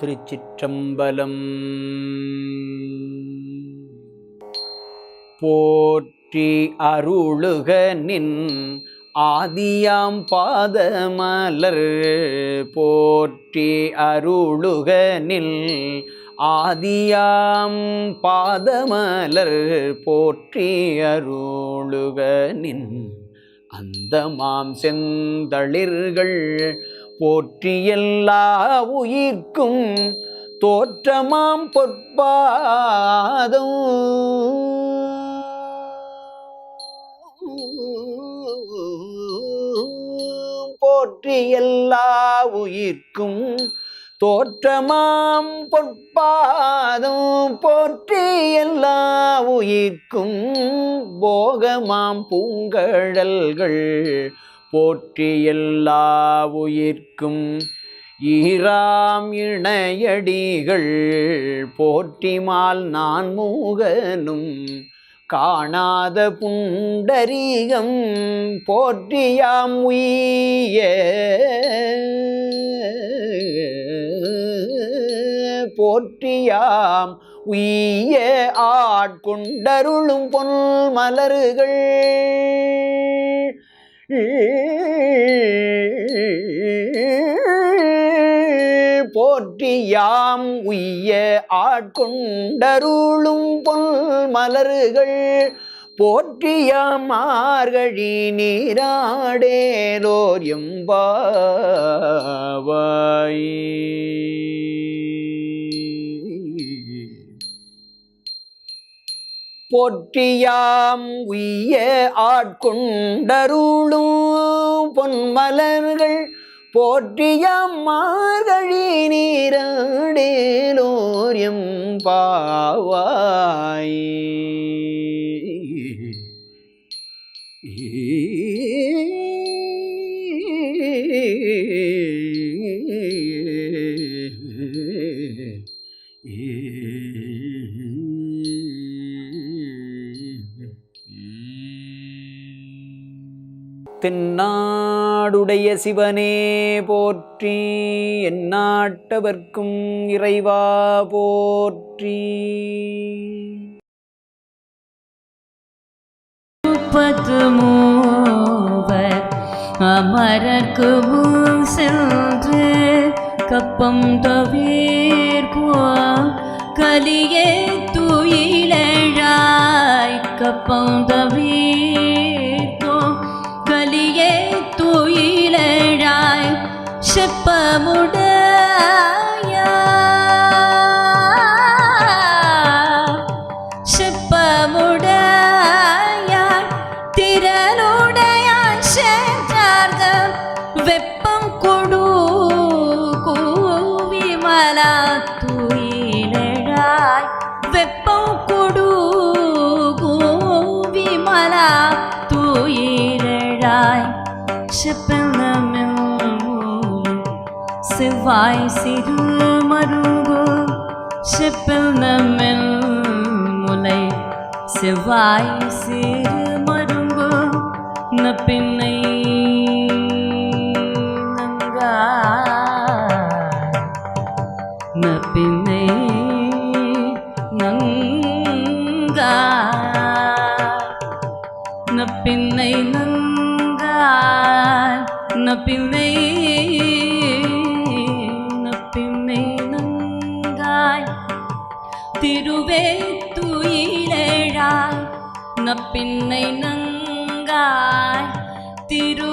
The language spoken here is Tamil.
திருச்சிற்றம்பலம். போற்றி அருளுக நின் ஆதியாம் பாதமலர். போற்றி அருளுக நில் ஆதியாம் பாதமலர். போற்றி அருளுக நின் அந்த மாம் செந்தளிர்கள். போற்றி எல்லா உயிர்க்கும் தோற்றமாம் பொற்பாதம். போற்றி எல்லா உயிர்க்கும் தோற்றமாம் பொற்பாதம். போற்றி எல்லா உயிர்க்கும் போகமாம் பூங்கழல்கள் போற்றி எல்லா உயிர்க்கும் ஈராம் இணையடிகள். போற்றிமால் நான் மூகனும் காணாத புண்டரீகம். போற்றியாம் உய போற்றியாம் உய ஆட்கொண்டருளும் பொன் மலர்கள். போற்றியாம் உய்ய ஆட்கொண்டருளும் பொன் மலர்கள் போற்றியாம் மார்கழி நீராடேலோர் எம்பாவாயே. போற்றியாம் உய்ய ஆட்கொண்டருளும் பொன்மலர்கள். போற்றியாம் மார்கழி நீராடேலோர் எம்பாவாய் தென்னாடுடைய சிவனே போற்றி எந்நாட்டவர்க்கும் இறைவா போற்றி. முப்பத்து மூவர் அமரர்க்கு சென்று கப்பம் தவிர்ப்போ கலியே துயிலழாய் கப்பம் தவிர் സമുദായ വെപ്പം കൊടു കൂവിമല വെപ്പം കൊടു കൂവിമല செவ்வாய் சிறு மருங்கு செப்பில் நம்மில் முலை. செவ்வாய் சிறு மருங்கு நப்பின்னை நங்காய் நப்பின்னை நங்காய் நப்பின்னை நங்காய் நப்பின்னை திருவே துயிலழாய் நப்பின்னை நங்காய் திரு